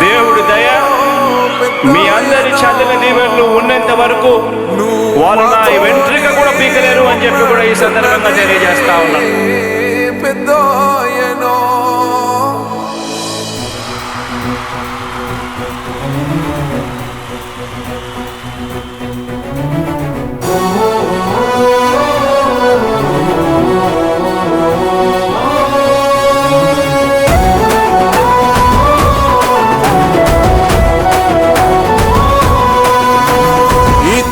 దేవుడి దయ మీ అందరి చల్లని దీవెనలు ఉన్నంత వరకు వాళ్ళు నా వెంట్రిక కూడా పీకలేరు అని చెప్పి కూడా ఈ సందర్భంగా తెలియజేస్తా ఉన్నాను పెద్దాయనా.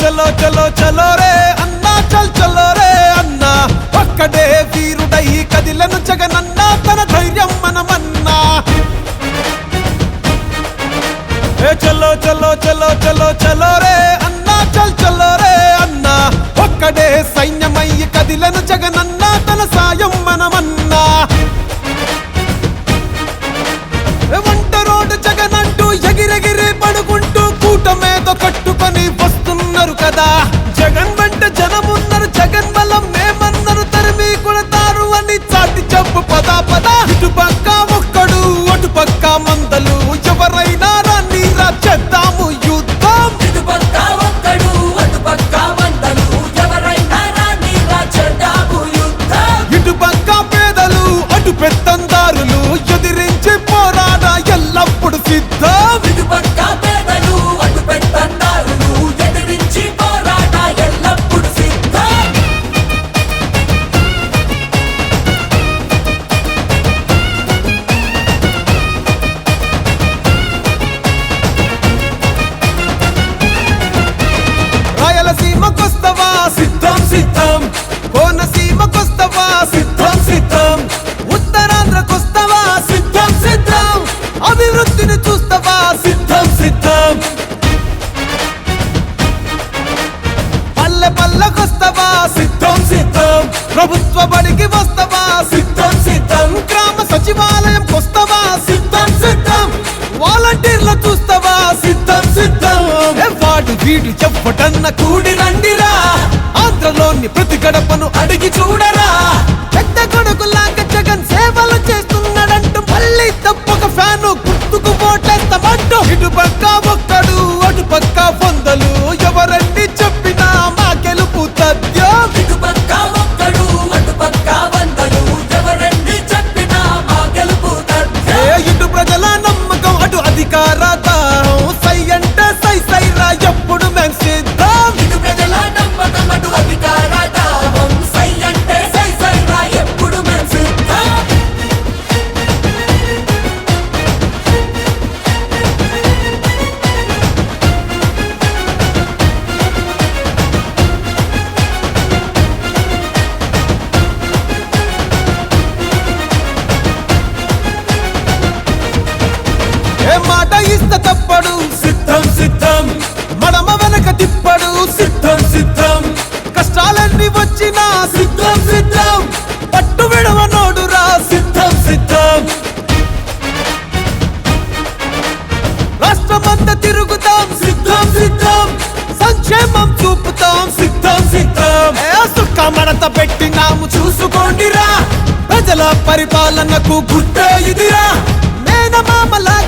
चलो चलो चलो रे వస్తవా సిద్ధం సిద్ధం. పల్లె పల్లెకొస్తవా? సిద్ధం సిద్ధం. ప్రభుత్వ బడికి వస్తవా? సిద్ధం సిద్ధం. గ్రామ సచివాలయం కొస్తవా? సిద్ధం సిద్ధం. వాలంటీర్లు చూస్తవా? సిద్ధం సిద్ధం. వాడు వీడు చెప్పటన్న కూడి రండిరా. ఆంధ్రలోని ప్రతి గడపను అడిగి చూడరా. ఇటు పక్క ఏ మాట ఇస్త తప్పడు? సిద్ధం సిద్ధం. మనమ వెనక తిప్పడు. సిద్ధం సిద్ధం. కష్టాలన్నీ వచ్చినా సిద్ధం సిద్ధం. పట్టు విడవ నోడురా. సిద్ధం సిద్ధం. రాష్ట్రమంతా తిరుగుతాం. సిద్ధం సిద్ధం. సంక్షేమం చూపుతాం. సిద్ధం సిద్ధం. సుఖ మడత పెట్టినాము చూసుకోండిరా. ప్రజల పరిపాలనకు గుట్ట ఇదిరా. నేనమామలా